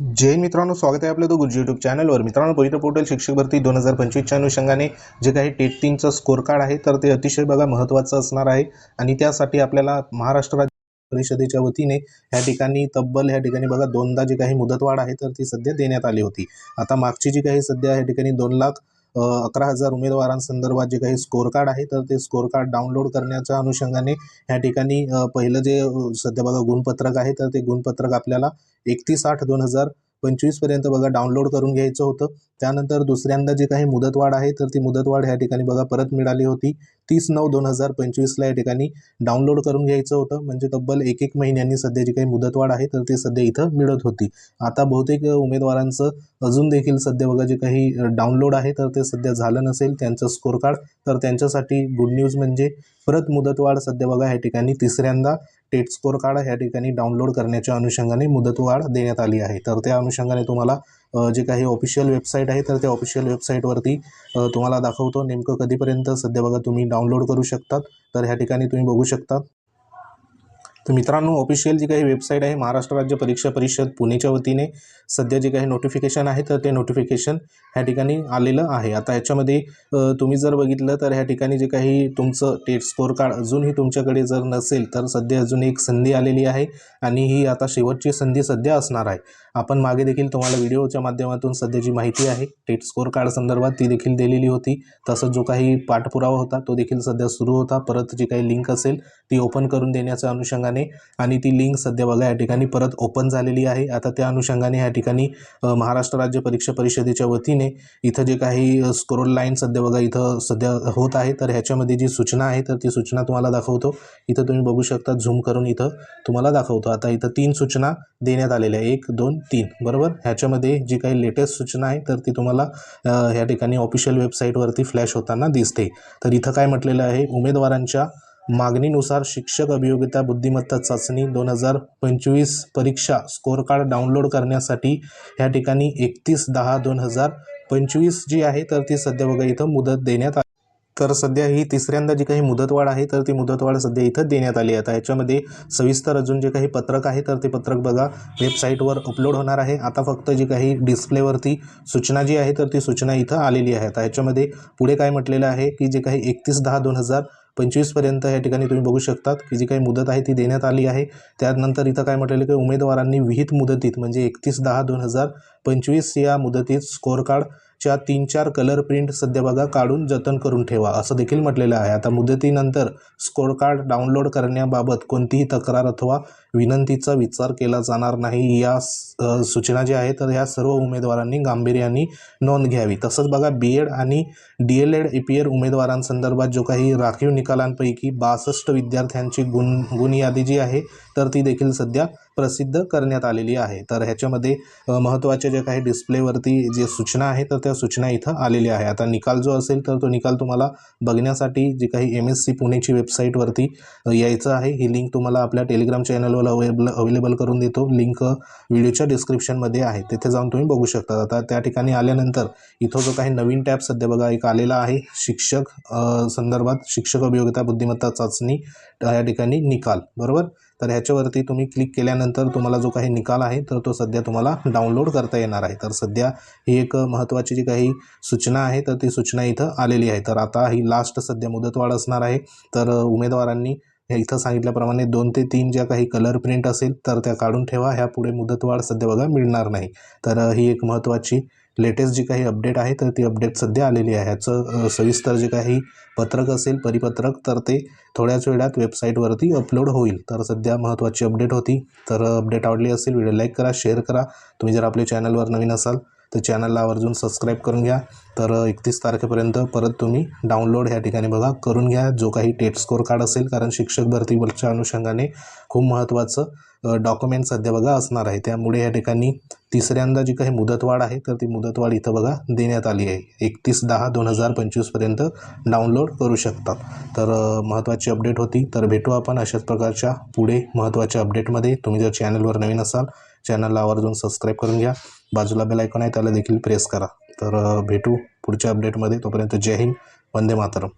जय मित्रांनो स्वागत आहे आपलं तो गुरुजी यूट्यूब चॅनलवर मित्रांनो पवित्र पोर्टल शिक्षक भरती दोन हजार पंचवीसच्या अनुषंगाने जे काही टेट तीनचं स्कोर कार्ड आहे तर ते अतिशय बघा महत्त्वाचं असणार आहे. आणि त्यासाठी आपल्याला महाराष्ट्र राज्य परिषदेच्या वतीने ह्या ठिकाणी तब्बल ह्या ठिकाणी बघा दोनदा जी काही मुदतवाढ आहे तर ती सध्या देण्यात आली होती. आता मागची जी काही सध्या ह्या ठिकाणी दोन लाख अकरा हजार उमेदवारांसंदर्भात जे काही स्कोअर कार्ड आहे तर ते स्कोअर कार्ड डाउनलोड करण्याच्या अनुषंगाने ह्या ठिकाणी पहिलं जे सध्या बघा गुणपत्रक आहे तर ते गुणपत्रक आपल्याला एकतीस आठ दोन हजार पंचवीसपर्यंत बघा डाउनलोड करून घ्यायचं होतं. त्यानंतर दुसऱ्यांदा जी काही मुदतवाढ आहे तर ती मुदतवाढ ह्या ठिकाणी बघा परत मिळाली होती. तीस नऊ दोन हजार पंचवीसला या ठिकाणी डाउनलोड करून घ्यायचं होतं. म्हणजे तब्बल एक एक महिन्यांनी सध्या जी काही मुदतवाढ आहे तर ती सध्या इथं मिळत होती. आता बहुतेक उमेदवारांचं अजून देखील सध्या बघा जे काही डाउनलोड आहे तर ते सध्या झालं नसेल. त्यांचं स्कोर कार्ड तर त्यांच्यासाठी गुड न्यूज म्हणजे परत मुदतवाढ सध्या बघा ह्या ठिकाणी तिसऱ्यांदा टेट स्कोर कार्ड ह्या ठिकाणी डाउनलोड करण्याच्या अनुषंगाने मुदतवाढ देण्यात आली आहे. तर त्या अनुषंगाने तुम्हाला जे काही ऑफिशियल वेबसाईट आहे तर त्या ऑफिशियल वेबसाईटवरती तुम्हाला दाखवतो नेमकं कधीपर्यंत सध्या बघा तुम्ही डाउनलोड करू शकतात तर ह्या ठिकाणी तुम्ही बघू शकता. तर मित्रांनो ऑफिशियल जी काही वेबसाईट आहे महाराष्ट्र राज्य परीक्षा परिषद पुणेच्या वतीने सध्या जे काही नोटिफिकेशन आहे तर ते नोटिफिकेशन ह्या ठिकाणी आलेलं आहे. आता ह्याच्यामध्ये तुम्ही जर बघितलं तर ह्या ठिकाणी जे काही तुमचं टेट स्कोर कार्ड अजूनही तुमच्याकडे जर नसेल तर सध्या अजून एक संधी आलेली आहे आणि ही आता शेवटची संधी सध्या असणार आहे. आपण मागे देखील तुम्हाला व्हिडिओच्या माध्यमातून सध्या जी माहिती आहे टेट स्कोर कार्ड संदर्भात ती देखील दिलेली होती. तसंच जो काही पाठपुरावा होता तो देखील सध्या सुरू होता. परत जी काही लिंक असेल ती ओपन करून देण्याच्या अनुषंगाने आणि ती लिंक सध्या बघा या ठिकाणी परत ओपन झालेली आहे. आता त्या अनुषंगाने या ठिकाणी महाराष्ट्र राज्य परीक्षा परिषदेच्या वतीने इथं जे काही स्क्रोल लाईन सध्या बघा इथं सध्या होत आहे. तर ह्याच्यामध्ये जी सूचना आहे तर ती सूचना तुम्हाला दाखवतो. इथं तुम्ही बघू शकता झूम करून इथं तुम्हाला दाखवतो. आता इथं तीन सूचना देण्यात आलेल्या एक दोन तीन. बरोबर? ह्याच्यामध्ये जी काही लेटेस्ट सूचना आहे तर ती तुम्हाला ह्या ठिकाणी ऑफिशियल वेबसाईटवरती फ्लॅश होताना दिसते. तर इथं काय म्हटलेलं आहे? उमेदवारांच्या मागणीनुसार शिक्षक अभियोगिता बुद्धिमत्ता चाचणी दोन हजार पंचवीस परीक्षा स्कोअरकार्ड डाउनलोड करण्यासाठी ह्या ठिकाणी एकतीस दहा दोन हजार पंचवीस जी आहे तर ती सध्या बघा इथं मुदत देण्यात आली तर सध्या ही तिसऱ्यांदा जी काही मुदतवाढ आहे तर ती मुदतवाढ सध्या इथं देण्यात आली आहे. आता याच्यामध्ये सविस्तर अजून जे काही पत्रक आहे तर ते पत्रक बघा वेबसाईटवर अपलोड होणार आहे. आता फक्त जी काही डिस्प्लेवरती सूचना जी आहे तर ती सूचना इथं आलेली आहे. आता याच्यामध्ये पुढे काय म्हटलेलं आहे की जे काही एकतीस दहा दोन हजार पंचवीसपर्यंत या ठिकाणी तुम्ही बघू शकतात की जी काही मुदत आहे ती देण्यात आली आहे. त्यानंतर इथं काय म्हटलेलं की उमेदवारांनी विहित मुदतीत म्हणजे एकतीस दहा दोन हजार पंचवीस या मुदतीत स्कोअरकार्ड च्या तीन चार कलर प्रिंट सध्या बघा काढून जतन करून ठेवा असं देखील म्हटलेलं आहे. आता मुदतीनंतर स्कोर कार्ड डाउनलोड करण्याबाबत कोणतीही तक्रार अथवा विनंतीचा विचार केला जाणार नाही. या सूचना ज्या आहेत तर ह्या सर्व उमेदवारांनी गांभीर्याने नोंद घ्यावी. तसंच बघा बी एड आणि D L Ed E P Ed उमेदवारांसंदर्भात जो काही राखीव निकालांपैकी बासष्ट विद्यार्थ्यांची गुण गुण यादी जी आहे तर ती देखील सध्या प्रसिद्ध करण्यात आलेली आहे. तर ह्याच्यामध्ये महत्त्वाच्या ज्या काही डिस्प्लेवरती जे सूचना आहे तर त्या सूचना इथं आलेल्या आहे. आता निकाल जो असेल तर तो निकाल तुम्हाला बघण्यासाठी जी काही एम एस सी पुणेची वेबसाईटवरती यायचं आहे. ही लिंक तुम्हाला आपल्या टेलिग्राम चॅनलवर अवेलेबल अवेलेबल करून देतो. लिंक व्हिडिओच्या डिस्क्रिप्शनमध्ये आहे. तिथे जाऊन तुम्ही बघू शकता. आता त्या ठिकाणी आल्यानंतर इथं जो काही नवीन टॅब सध्या बघा एक आलेला आहे. शिक्षक संदर्भात शिक्षक अभियोगिता बुद्धिमत्ता चाचणी या ठिकाणी निकाल. बरोबर? तर ह्याच्यावरती तुम्ही क्लिक केल्यानंतर तुम्हाला जो काही निकाल आहे तर तो सध्या तुम्हाला डाउनलोड करता येणार आहे. तर सध्या ही एक महत्त्वाची जी काही सूचना आहे तर ती सूचना इथं आलेली आहे. तर आता ही लास्ट सध्या मुदतवाढ असणार आहे. तर उमेदवारांनी इथं सांगितल्याप्रमाणे दोन ते तीन ज्या काही कलर प्रिंट असेल तर त्या काढून ठेवा. ह्या पुढे मुदतवाढ सध्या बघा मिळणार नाही. तर ही एक महत्त्वाची लेटेस्ट जी काही अपडेट आहे तर ती अपडेट सध्या आलेली आहे. ह्याचं सविस्तर जे काही पत्रक असेल परिपत्रक तर ते थोड्याच वेळात वेबसाईटवरती अपलोड होईल. तर सध्या महत्त्वाची अपडेट होती. तर अपडेट आवडली असेल व्हिडिओ लाईक करा शेअर करा. तुम्ही जर आपल्या चॅनलवर नवीन असाल तर चॅनलला आवर्जून सबस्क्राईब करून घ्या. तर एकतीस तारखेपर्यंत परत तुम्ही डाउनलोड ह्या ठिकाणी बघा. करून घ्या. जो काही टेट स्कोर कार्ड असेल कारण शिक्षक भरतीवरच्या अनुषंगाने खूप महत्त्वाचं डॉक्युमेंट सध्या बघा असणार आहे. त्यामुळे या ठिकाणी तिसऱ्यांदा जी काही मुदतवाढ आहे तर ती मुदतवाढ इथं बघा देण्यात आली आहे. एकतीस दहा दोन हजार पंचवीसपर्यंत डाउनलोड करू शकतात. तर महत्त्वाची अपडेट होती. तर भेटू आपण अशाच प्रकारच्या पुढे महत्त्वाच्या अपडेटमध्ये तुम्ही जर चॅनलवर नवीन असाल चॅनलला आवर्जून सबस्क्राईब करून घ्या. बाजूला बेल ऐकून आहे त्याला देखील प्रेस करा. तर भेटू पुढच्या अपडेटमध्ये तोपर्यंत जय हिंद वंदे मातरम.